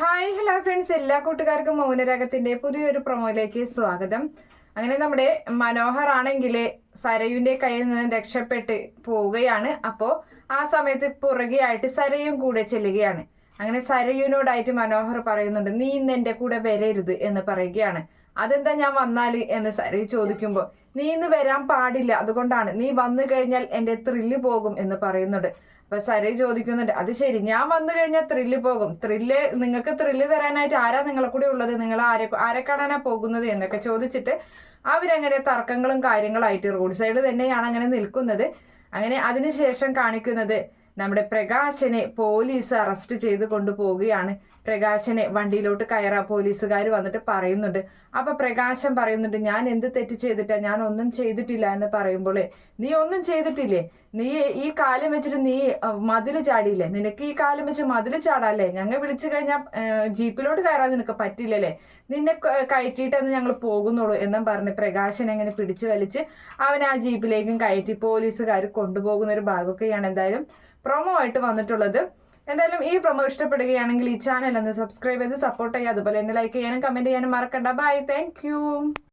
Hi hello friends എല്ലാ കൂട്ടുകാർക്കും മൗനരാഗത്തിന്റെ പുതിയൊരു പ്രൊമോയിലേക്ക് സ്വാഗതം. അങ്ങനെ നമ്മുടെ മനോഹർ ആണെങ്കിൽ സരയുവിന്റെ കയ്യിൽ നിന്ന് രക്ഷപ്പെട്ട് പോവുകയാണ്. അപ്പോൾ ആ സമയത്ത് പുറകെയായിട്ട് സരയും കൂടെ ചെല്ലുകയാണ്. അങ്ങനെ സരയുവിനോടായിട്ട് മനോഹർ പറയുന്നുണ്ട് നീ ഇന്ന് എന്റെ കൂടെ വരരുത് എന്ന് പറയുകയാണ്. അതെന്താ ഞാൻ വന്നാൽ എന്ന് സരയു ചോദിക്കുമ്പോൾ നീ ഇന്ന് വരാൻ പാടില്ല. അതുകൊണ്ടാണ് നീ വന്നു കഴിഞ്ഞാൽ എന്റെ ത്രില്ല് പോകും എന്ന് പറയുന്നുണ്ട്. അപ്പൊ സരി ചോദിക്കുന്നുണ്ട് അത് ശരി ഞാൻ വന്നു കഴിഞ്ഞാൽ ത്രില്ല് പോകും. ത്രില്ല് നിങ്ങൾക്ക് ത്രില്ല് തരാനായിട്ട് ആരാ നിങ്ങളെ കൂടെ ഉള്ളത്? നിങ്ങൾ ആരെ ആരെ കാണാനാ പോകുന്നത്? എന്നൊക്കെ ചോദിച്ചിട്ട് അവരങ്ങനെ തർക്കങ്ങളും കാര്യങ്ങളായിട്ട് റോഡ് സൈഡ് തന്നെയാണ് അങ്ങനെ നിൽക്കുന്നത്. അങ്ങനെ അതിനുശേഷം കാണിക്കുന്നത് നമ്മുടെ പ്രകാശനെ പോലീസ് അറസ്റ്റ് ചെയ്ത് കൊണ്ടുപോവുകയാണ്. പ്രകാശനെ വണ്ടിയിലോട്ട് കയറാ പോലീസുകാർ വന്നിട്ട് പറയുന്നുണ്ട്. അപ്പൊ പ്രകാശൻ പറയുന്നുണ്ട് ഞാൻ എന്ത് തെറ്റ് ചെയ്തിട്ടാ? ഞാൻ ഒന്നും ചെയ്തിട്ടില്ല എന്ന് പറയുമ്പോൾ നീ ഒന്നും ചെയ്തിട്ടില്ലേ? നീ ഈ കാലം വെച്ചിട്ട് നീ മതിൽ ചാടിയില്ലേ? നിനക്ക് ഈ കാലം വെച്ച് മതിൽ ചാടാല്ലേ? ഞങ്ങൾ വിളിച്ചു കഴിഞ്ഞാൽ ജീപ്പിലോട്ട് കയറാൻ നിനക്ക് പറ്റില്ലല്ലേ? നിന്നെ കയറ്റിയിട്ടെന്ന് ഞങ്ങൾ പോകുന്നുള്ളൂ എന്നും പറഞ്ഞ് പ്രകാശൻ അങ്ങനെ പിടിച്ചു വലിച്ച് അവനെ ആ ജീപ്പിലേക്കും കയറ്റി പോലീസുകാർ കൊണ്ടുപോകുന്ന ഒരു ഭാഗമൊക്കെയാണ് എന്തായാലും പ്രൊമോ ആയിട്ട് വന്നിട്ടുള്ളത്. എന്തായാലും ഈ പ്രൊമോ ഇഷ്ടപ്പെടുകയാണെങ്കിൽ ഈ ചാനൽ ഒന്ന് സബ്സ്ക്രൈബ് ചെയ്ത് സപ്പോർട്ട് ചെയ്യുക. അതുപോലെ തന്നെ ലൈക്ക് ചെയ്യാനും കമന്റ് ചെയ്യാനും മറക്കണ്ട. Bye thank